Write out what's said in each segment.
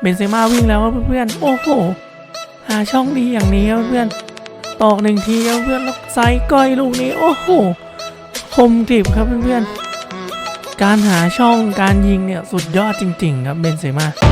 เบนเซม่าวิ่งแล้วครับเพื่อนๆ โอ้โห หาช่องดีอย่างนี้เพื่อนตอกหนึ่งทีเพื่อนแล้วไซส์ก้อยลูกนี้ โอ้โห คมกริบครับเพื่อนๆ การหาช่องการยิงเนี่ยสุดยอดจริง ๆ ครับเบนเซม่า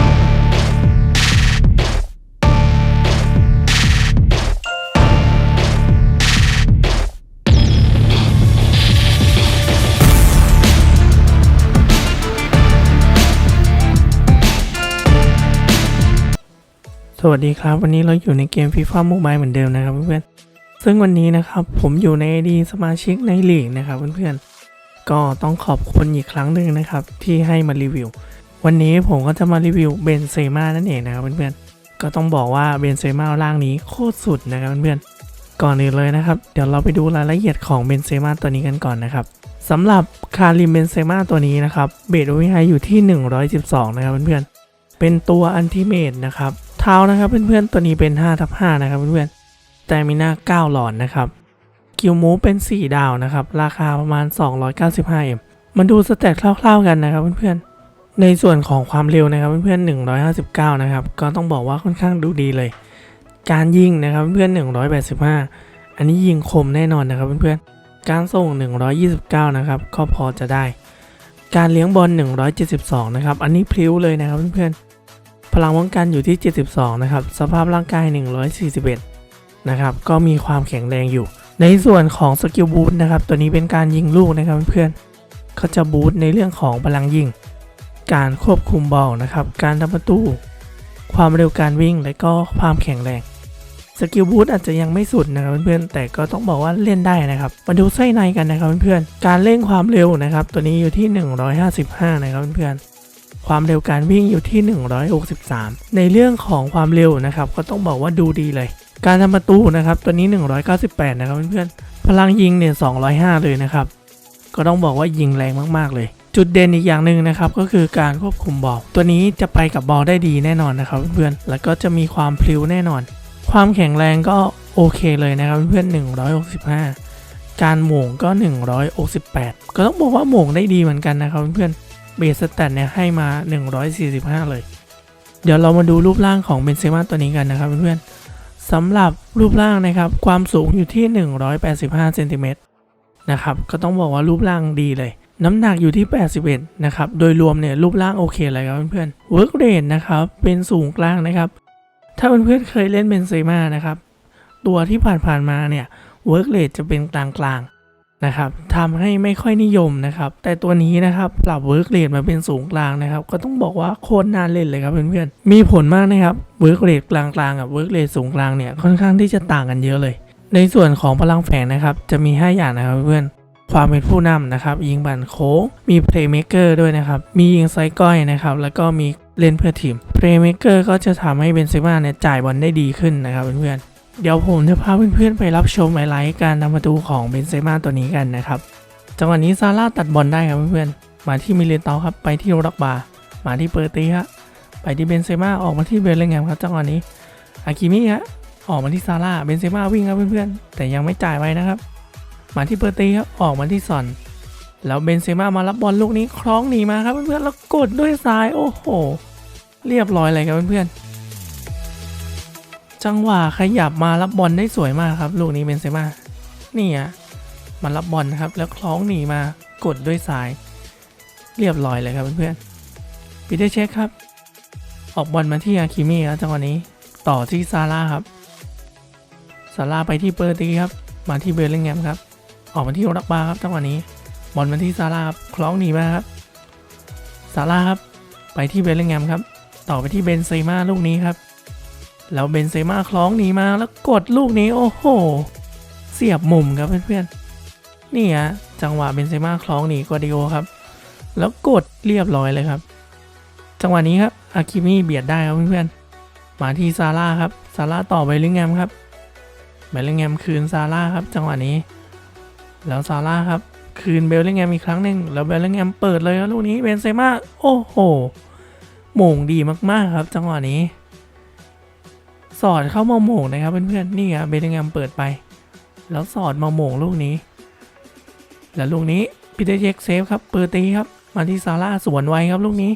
สวัสดีครับ วันนี้เราอยู่ในเกม FIFA Mobile เหมือนเดิมนะครับเพื่อนๆซึ่งวันนี้นะครับผมอยู่ใน ID สมาชิกในลีกนะครับเพื่อนๆก็ต้องขอบคุณอีกครั้งหนึ่งนะครับที่ให้มารีวิว วันนี้ผมก็จะมารีวิวเบนเซม่านั่นเองนะครับเพื่อนๆก็ต้องบอกว่าเบนเซม่าร่างนี้โคตรสุดนะครับเพื่อนๆก่อนอื่นเลยนะครับ เดี๋ยวเราไปดูรายละเอียดของเบนเซม่าตัวนี้กันก่อนนะครับสำหรับคาริมเบนเซม่าตัวนี้นะครับเบสโอวิไฮอยู่ที่ 112 นะครับเพื่อนๆเป็นตัวอันติเมตนะครับ เท้านะครับเพื่อนๆตัวนี้เป็น5ทับ5นะครับเพื่อนๆแต่มีหน้า9หลอดนะครับคิวมูเป็น 4 ดาวนะครับ ราคาประมาณ 295M มาดูสเตตคร่าวๆกันนะครับเพื่อนๆในส่วนของความเร็วนะครับเพื่อนๆ159 นะครับ ก็ต้องบอกว่าค่อนข้างดูดีเลย การยิงนะครับเพื่อนๆ185 อันนี้ยิงคมแน่นอนนะครับเพื่อนๆการส่ง 129 นะครับก็พอจะได้ การเลี้ยงบอล172 นะครับ อันนี้พลิ้วเลยนะครับเพื่อนๆ พลังป้องกันอยู่ที่ 72 นะครับ สภาพร่างกาย 141 นะครับ ก็มีความแข็งแรงอยู่ ในส่วนของสกิลบูทนะครับ ตัวนี้เป็นการยิงลูกนะครับเพื่อนเขาจะบูทในเรื่องของพลังยิง การควบคุมบอลนะครับ การทำประตู ความเร็วการวิ่ง และก็ความแข็งแรง สกิลบูทอาจจะยังไม่สุดนะครับเพื่อนๆ แต่ก็ต้องบอกว่าเล่นได้นะครับ มาดูไส้ในกันนะครับเพื่อนๆ การเร่งความเร็วนะครับ ตัวนี้อยู่ที่ 155 นะครับเพื่อนๆ ความเร็วการวิ่งอยู่ที่ 163 ในเรื่องของความเร็วนะครับก็ต้องบอกว่าดูดีเลย การทำประตูนะครับตัวนี้ 198 นะครับเพื่อนๆพลังยิงเนี่ย 205 เลยนะครับ ก็ต้องบอกว่ายิงแรงมากๆเลย จุดเด่นอีกอย่างหนึ่งนะครับก็คือการควบคุมบอลตัวนี้จะไปกับบอลได้ดีแน่นอนนะครับเพื่อนๆแล้วก็จะมีความพลิ้วแน่นอน ความแข็งแรงก็โอเคเลยนะครับเพื่อนๆ165 การหม่งก็ 168 ก็ต้องบอกว่าหม่งได้ดีเหมือนกันนะครับเพื่อนๆ เบสสแตทเนี่ยให้มา 145 เลย เดี๋ยวเรามาดูรูปร่างของเบนเซม่าตัวนี้กันนะครับเพื่อนๆสำหรับรูปร่างนะครับความสูงอยู่ที่ 185เซนติเมตรนะครับก็ต้องบอกว่ารูปร่างดีเลย น้ำหนักอยู่ที่ 81 นะครับ โดยรวมเนี่ยรูปร่างโอเคเลยครับเพื่อนๆ work rate นะครับเป็นสูงกลางนะครับ ถ้าเพื่อนๆเคยเล่นเบนเซม่านะครับ ตัวที่ผ่านๆมาเนี่ย work rate จะเป็นกลางๆ นะครับทำให้ไม่ค่อยนิยมนะครับ แต่ตัวนี้นะครับปรับ work rate มาเป็นสูงกลางนะครับ ก็ต้องบอกว่าโคตรน่าเล่นเลยครับเพื่อนๆมีผลมากนะครับ work rate กลางๆกับ work rate สูงกลางเนี่ยค่อนข้างที่จะต่างกันเยอะเลย ในส่วนของพลังแฝงนะครับ จะมี 5 อย่างนะครับเพื่อนความเป็นผู้นำนะครับ ยิงบันโค้งมี playmaker ด้วยนะครับ มียิงไซก้อยนะครับ แล้วก็มีเล่นเพื่อทีม playmaker ก็จะทำให้เบนเซม่าเนี่ยจ่ายบอลได้ดีขึ้นนะครับเพื่อนๆ เดี๋ยวผมจะพาเพื่อนๆไปรับชมไฮไลท์การทำประตูของเบนเซม่าตัวนี้กันนะครับ จังหวะนี้ซาร่าตัดบอลได้ครับเพื่อนๆ มาที่มิเลนเตาครับ ไปที่โรดักบาร์มาที่เปอร์ตีครับไปที่เบนเซม่าออกมาที่เบลเลงแฮมครับ จังหวะนี้ อากิมิฮะ ออกมาที่ซาร่า เบนเซม่าวิ่งครับเพื่อนๆ แต่ยังไม่จ่ายไว้นะครับ มาที่เปอร์ตีครับ ออกมาที่ซอน แล้วเบนเซม่ามารับบอลลูกนี้คล้องหนีมาครับเพื่อนๆ แล้วกดด้วยซ้าย โอ้โห เรียบร้อยเลยครับเพื่อนๆ จังหวะขยับมารับบอลได้สวยมากครับ ลูกนี้เบนเซม่านี่อะมารับบอลครับ แล้วคล้องหนีมากดด้วยซ้าย เรียบร้อยเลยครับเพื่อนๆปีเตอร์เช็คครับ ออกบอลมาที่อาคิมิครับจังหวะนี้ต่อที่ซาร่าครับซาร่าไปที่เปอร์ตีครับ มาที่เบลลิงแฮมครับ ออกมาที่โรดักบาครับจังหวะนี้บอลมาที่ซาร่าครับคล้องหนีมาครับซาร่าครับ ไปที่เบลลิงแฮมครับ ต่อไปที่เบนเซม่าลูกนี้ครับ แล้วเบนเซม่าคล้องหนีมาแล้วกดลูกนี้โอ้โห เสียบมุมครับเพื่อนๆนี่ฮะจังหวะเบนเซม่าคล้องหนีกวาดิโอครับ แล้วกดเรียบร้อยเลยครับ จังหวะนี้ครับอาคิมิเบียดได้ครับเพื่อนๆมาที่ซาร่าครับซาร่าต่อเบลลิงแฮมครับเบลลิงแฮมคืนซาร่าครับ จังหวะนี้ แล้วซาร่าครับ คืนเบลลิงแฮมอีกครั้งหนึ่งแล้วเบลลิงแฮมเปิดเลยครับลูกนี้เบนเซม่าโอ้โห โม่งดีมากๆครับ จังหวะนี้ สอดเข้ามาโมงนะครับเพื่อนๆนี่ครับเบลลิงแฮมเปิดไป แล้วสอดมาโมงลูกนี้ แล้วลูกนี้พีเตอร์เช็คเซฟครับเปิดตีครับมาที่ซาร่าสวนไวครับลูกนี้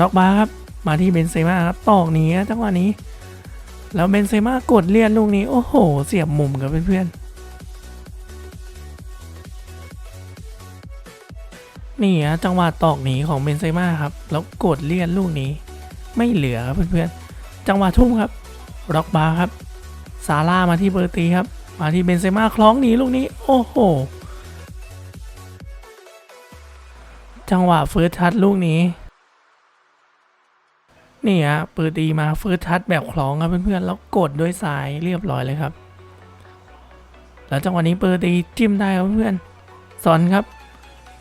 ร็อกบาร์ครับมาที่เบนเซม่าครับตอกหนีนะจังหวะนี้ แล้วเบนเซม่ากดเลียนลูกนี้โอ้โห เสียบมุมกับเพื่อนๆนี่ฮะจังหวะตอกหนีของเบนเซม่าครับ แล้วกดเลียนลูกนี้ ไม่เหลือครับเพื่อนๆจังหวะทุ่มครับร็อกบาร์ครับซาร่ามาที่เบอร์ตีครับ มาที่เบนเซม่าคล้องหนีลูกนี้ โอ้โห จังหวะเฟิร์สทัชลูกนี้ นี่ฮะเปิดตีมาเฟิร์สทัชแบบคล้องครับเพื่อนๆแล้วกดด้วยสายเรียบร้อยเลยครับ แล้วจังหวะนี้เปิดตีจิ้มได้ครับเพื่อนๆสอนครับ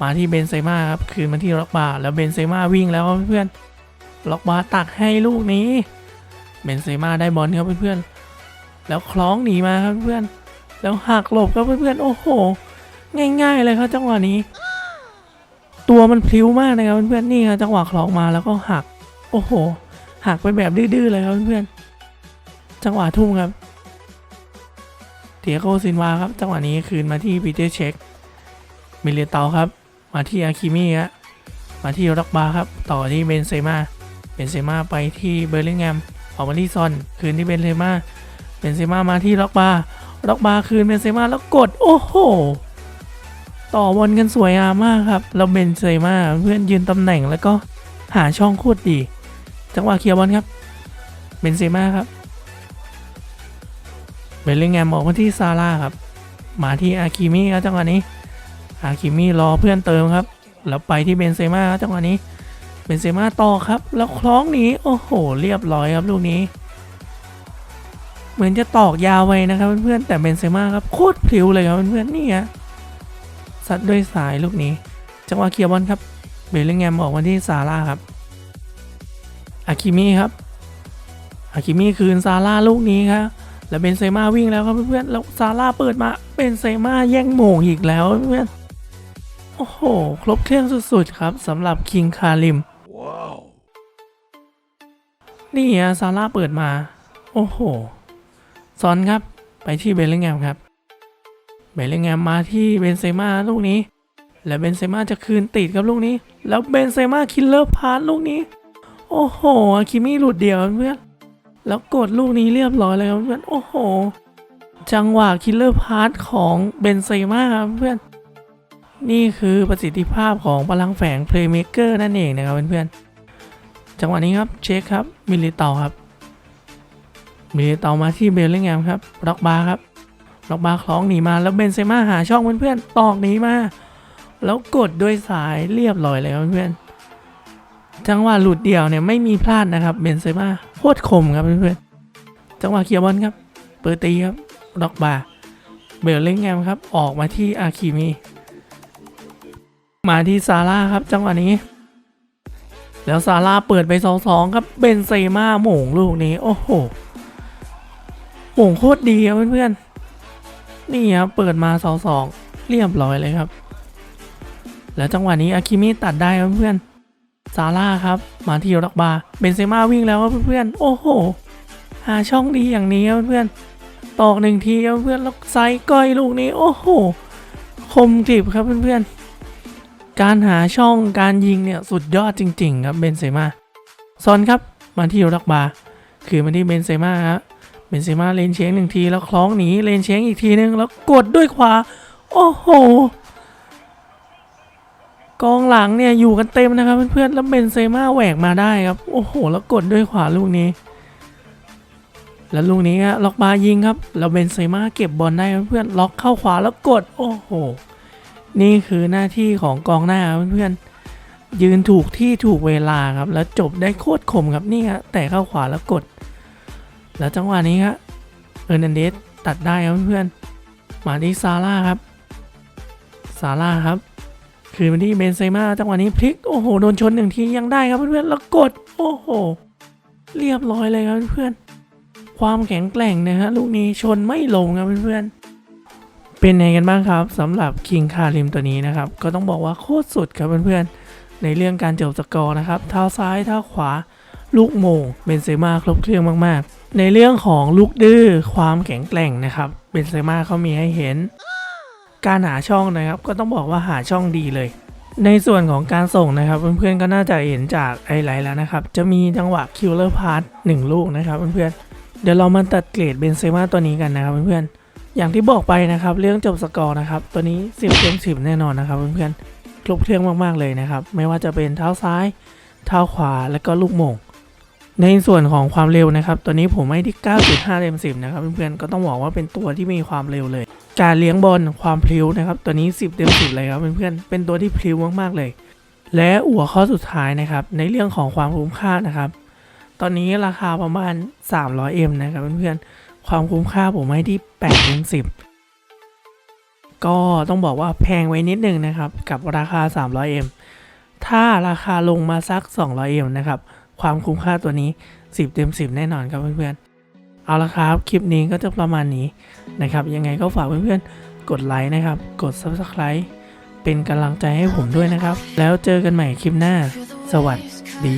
มาที่เบนเซม่าครับ คืนมาที่ล็อกบาร์แล้วเบนเซม่าวิ่งแล้วครับเพื่อนๆ ล็อกบาตักให้ลูกนี้เบนเซม่าได้บอลครับเพื่อนๆแล้วคล้องหนีมาครับเพื่อนๆแล้วหักหลบครับเพื่อนๆโอ้โห ง่ายๆเลยครับจังหวะนี้ ตัวมันพลิ้วมากนะครับเพื่อนๆนี่ครับจังหวะคล้องมาแล้วก็หัก โอ้โห หักไปแบบดื้อๆเลยครับเพื่อนๆจังหวะทุ่มครับเตียโกซินวาครับ จังหวะนี้คืนมาที่ปีเตอร์เช็คมิเลเตาครับ มาที่อาคิมี่ฮะมาที่ร็อกบาครับ ต่อที่เบนเซม่า เบนเซม่าไปที่เบอร์ลิงแฮมออกมาที่ซอน คืนที่เบนเซม่าเบนเซม่ามาที่ล็อกบาร์ล็อกบาร์คืนเบนเซม่าแล้วกด โอ้โห ต่อบอลกันสวยงามมากครับแล้วเบนเซม่าเพื่อนยืนตำแหน่งแล้วก็หาช่องโคตรดี จังหวะเคลียร์บอลครับเบนเซม่าครับ เบลลิงแฮมออกมาที่ซาร่าครับ มาที่อาคิมิครับจังหวะนี้ อาคิมิรอเพื่อนเติมครับ แล้วไปที่เบนเซม่าครับจังหวะนี้ เบนเซม่าต่อครับ แล้วคล้องหนี้โอ้โห เรียบร้อยครับลูกนี้ เหมือนจะตอกยาวไว้นะครับเพื่อนๆแต่เบนเซม่าครับโคตรพลิ้วเลยครับเพื่อนๆนี่ฮะซัดด้วยสายลูกนี้ จังหวะเคลียร์บอลครับเบลลิงแฮมออกมาที่ซาร่าครับอาคิมิครับอาคิมิคืนซาร่าลูกนี้ครับแล้วเบนเซม่าวิ่งแล้วครับเพื่อนๆแล้วซาร่าเปิดมาเบนเซม่าแย่งโมงอีกแล้วเพื่อนๆโอ้โห ครบเครื่องสุดๆครับสำหรับคิงคาริม นี่ฮะซาร่าเปิดมา โอ้โห ซอนครับ ไปที่เบลลิงแฮมครับ เบลลิงแฮมมาที่เบนเซม่าลูกนี้ แล้วเบนเซม่าจะคืนติดครับลูกนี้ แล้วเบนเซม่าคิลเลอร์พาสลูกนี้ โอ้โหอาคิมี่หลุดเดียวเพื่อน แล้วกดลูกนี้เรียบร้อยเลยครับเพื่อน โอ้โห จังหวะคิลเลอร์พาสของเบนเซม่าครับเพื่อน นี่คือประสิทธิภาพของพลังแฝงเพลย์เม k เกอร์นั่นเองนะครับเพื่อนๆ จังหวะนี้ครับเช็คครับมิลิเตาครับมิลิเตามาที่เบลลิงแฮมครับล็อกบาร์ครับล็อกบาร์คล้องหนีมาแล้วเบนเซม่าหาช่องเพื่อนๆตอกหนีมา แล้วกดด้วยสายเรียบร้อยเลยครับเพื่อนจังหวะหลุดเดี่ยวเนี่ยไม่มีพลาดนะครับเบนเซม่าโคตรคมครับเพื่อนๆจังหวะเคลียร์บอลครับเปิดตีครับล็อกบาร์เบลลิงแฮมครับออกมาที่อาคิมีมาที่ซาร่าครับจังหวะนี้ แล้วซาร่าเปิดไปสองสองครับเบนเซม่าโหม่งลูกนี้ โอ้โหโหม่งโคตรดีครับเพื่อนๆนี่ครับเปิดมาสองสองเรียบร้อยเลยครับ แล้วจังหวะนี้อาคิมิตัดได้ครับเพื่อนซาร่าครับ มาที่ร็อกบาร์เบนเซม่าวิ่งแล้วครับเพื่อนๆโอ้โห หาช่องดีอย่างนี้ครับเพื่อนตอกหนึ่งทีครับเพื่อนแล้วไซก้อยลูกนี้ โอ้โห คมกริบครับเพื่อนๆ การหาช่องการยิงเนี่ยสุดยอดจริง ๆ ครับเบนเซม่าซอนครับมาที่ร็อกบาคือมาที่เบนเซม่าครับเบนเซม่าเลนเชงหนึ่งทีแล้วคล้องหนีเลนเชงอีกทีนึงแล้วกดด้วยขวาโอ้โหกองหลังเนี่ยอยู่กันเต็มนะครับเพื่อนๆแล้วเบนเซม่าแหวกมาได้ครับโอ้โห แล้วกดด้วยขวาลูกนี้ แล้วลูกนี้ฮะล็อกบายิงครับแล้วเบนเซม่าเก็บบอลได้เพื่อนๆล็อกเข้าขวาแล้วกดโอ้โห นี่คือหน้าที่ของกองหน้าเพื่อนๆยืนถูกที่ถูกเวลาครับ แล้วจบได้โคตรคมครับนี่ฮะแต่เข้าขวาแล้วกด แล้วจังหวะนี้ครับเออร์นันเดสตัดได้ครับเพื่อนๆมาที่ซาร่าครับซาร่าครับ คือมาที่เบนเซม่าจังหวะนี้พลิกโอ้โหโดนชนหนึ่งทียังได้ครับเพื่อนๆแล้วกดโอ้โห เรียบร้อยเลยครับเพื่อนๆความแข็งแกร่งนะฮะลูกนี้ชนไม่ลงครับเพื่อนๆ เป็นไงกันบ้างครับสำหรับคิงคาริมตัวนี้นะครับ ก็ต้องบอกว่าโคตรสุดครับเพื่อนๆ ในเรื่องการจบสกอร์นะครับเท้าซ้ายเท้าขวา ลูกโมงเบนเซม่าครบเครื่องมากๆ ในเรื่องของลูกดื้อความแข็งแกร่งนะครับเบนเซม่าเขามีให้เห็น การหาช่องนะครับก็ต้องบอกว่าหาช่องดีเลย ในส่วนของการส่งนะครับเพื่อนๆก็น่าจะเห็นจากไอไลท์แล้วนะครับจะมีจังหวะคิลเลอร์พาร์ทหนึ่งลูกนะครับเพื่อนๆเดี๋ยวเรามาตัดเกรดเบนเซม่าตัวนี้กันนะครับเพื่อนๆ อย่างที่บอกไปนะครับ เรื่องจบสกอร์นะครับ ตัวนี้ 10เต็ม10 แน่นอนนะครับเพื่อนๆครบเครื่องมากๆเลยนะครับ ไม่ว่าจะเป็นเท้าซ้าย เท้าขวาและก็ลูกโมง ในส่วนของความเร็วนะครับ ตัวนี้ผมให้ที่ 9.5 เต็ม 10 นะครับเพื่อนๆก็ต้องบอกว่าเป็นตัวที่มีความเร็วเลย การเลี้ยงบอลความพลิ้วนะครับ ตัวนี้ 10 เต็ม 10 เลยครับเพื่อนๆเป็นตัวที่พลิ้วมากๆเลย และหัวข้อสุดท้ายนะครับ ในเรื่องของความคุ้มค่านะครับ ตอนนี้ราคาประมาณ 300M นะครับเพื่อนๆ ความคุ้มค่าผมให้ที่8เต็ม10ก็ต้องบอกว่าแพงไว้นิดนึงนะครับ กับราคา 300M ถ้าราคาลงมาสัก 200M นะครับ ความคุ้มค่าตัวนี้ 10 เต็ม 10 แน่นอนครับเพื่อนๆ เอาละครับ คลิปนี้ก็จะประมาณนี้นะครับ ยังไงก็ฝากเพื่อนๆ กดไลค์นะครับ กด Subscribe เป็นกำลังใจให้ผมด้วยนะครับ แล้วเจอกันใหม่คลิปหน้า สวัสดี